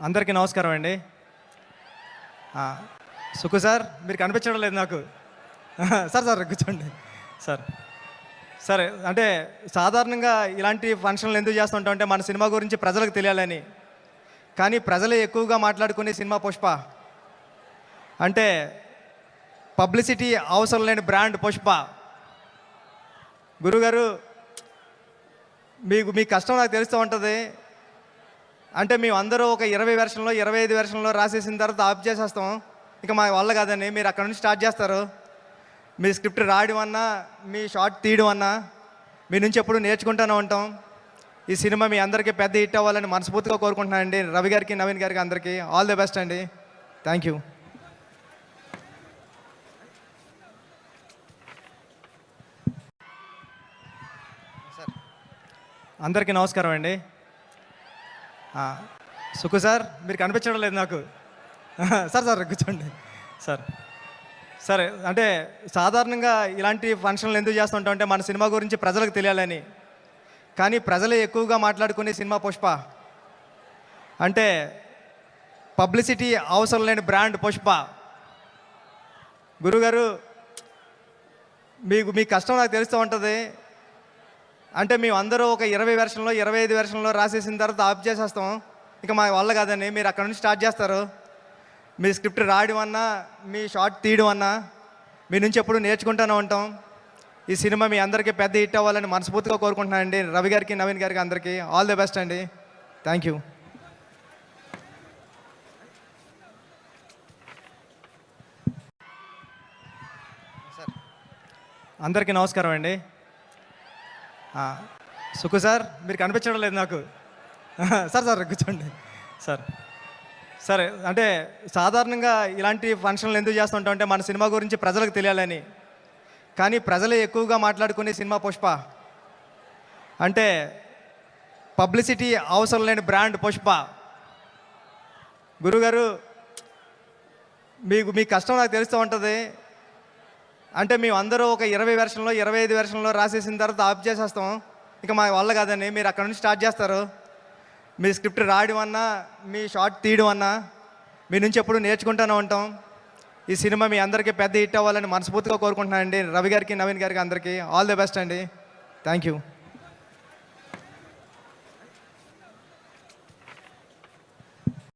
అందరికీ నమస్కారం అండి. సుఖు సార్ మీరు కనిపించడం లేదు నాకు. సార్ సార్ కూర్చోండి. సార్ సరే అంటే సాధారణంగా ఇలాంటి ఫంక్షన్లు ఎందుకు చేస్తుంటాం అంటే మన సినిమా గురించి ప్రజలకు తెలియాలని. కానీ ప్రజలే ఎక్కువగా మాట్లాడుకునే సినిమా పుష్ప. అంటే పబ్లిసిటీ అవసరం లేని బ్రాండ్ పుష్ప. గురుగారు మీకు మీ కష్టం నాకు తెలుస్తూ ఉంటుంది. అంటే మేము అందరూ ఒక ఇరవై వెర్షన్లో ఇరవై ఐదు వెర్షన్లో రాసేసిన తర్వాత ఆఫ్ చేసేస్తాం. ఇక మా వల్ల కాదని మీరు అక్కడ నుంచి స్టార్ట్ చేస్తారు. మీ స్క్రిప్ట్ రాయడం అన్నా మీ షార్ట్ తీయడం అన్నా మీ నుంచి ఎప్పుడు నేర్చుకుంటూనే ఉంటాం. ఈ సినిమా మీ అందరికీ పెద్ద హిట్ అవ్వాలని మనస్ఫూర్తిగా కోరుకుంటున్నానండి రవి గారికి నవీన్ గారికి అందరికీ ఆల్ ది బెస్ట్ అండి. థ్యాంక్ యూ అందరికీ నమస్కారం అండి. సుఖు సార్ మీరు కనిపించడం లేదు నాకు. సార్ సార్ కూర్చోండి. సార్ సరే అంటే సాధారణంగా ఇలాంటి ఫంక్షన్లు ఎందుకు చేస్తుంటాం అంటే మన సినిమా గురించి ప్రజలకు తెలియాలని. కానీ ప్రజలే ఎక్కువగా మాట్లాడుకునే సినిమా పుష్ప. అంటే పబ్లిసిటీ అవసరం లేని బ్రాండ్ పుష్ప. గురుగారు మీకు మీ కష్టం నాకు తెలుస్తూ ఉంటుంది. అంటే మేము అందరూ ఒక ఇరవై వెర్షన్లో ఇరవై ఐదు వెర్షన్లో రాసేసిన తర్వాత ఆఫ్ చేసేస్తాం. ఇక మా వల్ల కాదని మీరు అక్కడ నుంచి స్టార్ట్ చేస్తారు. మీ స్క్రిప్ట్ రాయడం అన్నా మీ షార్ట్ తీయడం అన్నా మీ నుంచి ఎప్పుడు నేర్చుకుంటూనే ఉంటాం. ఈ సినిమా మీ అందరికీ పెద్ద హిట్ అవ్వాలని మనస్ఫూర్తిగా కోరుకుంటున్నానండి రవి గారికి నవీన్ గారికి అందరికీ ఆల్ ది బెస్ట్ అండి. థ్యాంక్ యూ అందరికీ నమస్కారం అండి. సుఖు సార్ మీరు కనిపించడం లేదు నాకు. సార్ సార్ కూర్చోండి. సార్ సరే అంటే సాధారణంగా ఇలాంటి ఫంక్షన్లు ఎందుకు చేస్తుంటాం అంటే మన సినిమా గురించి ప్రజలకు తెలియాలని. కానీ ప్రజలే ఎక్కువగా మాట్లాడుకునే సినిమా పుష్ప. అంటే పబ్లిసిటీ అవసరం లేని బ్రాండ్ పుష్ప. గురుగారు మీకు మీ కష్టం నాకు తెలుస్తూ ఉంటుంది. అంటే మేము అందరూ ఒక ఇరవై వెర్షన్లో ఇరవై ఐదు వెర్షన్లో రాసేసిన తర్వాత ఆఫ్ చేసేస్తాం. ఇక మా వల్ల కాదని మీరు అక్కడ నుంచి స్టార్ట్ చేస్తారు. మీ స్క్రిప్ట్ రాయడం అన్నా మీ షార్ట్ తీయడం అన్నా మీ నుంచి ఎప్పుడు నేర్చుకుంటూనే ఉంటాం. ఈ సినిమా మీ అందరికీ పెద్ద హిట్ అవ్వాలని మనస్ఫూర్తిగా కోరుకుంటున్నానండి. రవి గారికి నవీన్ గారికి అందరికీ ఆల్ ది బెస్ట్ అండి. Thank you.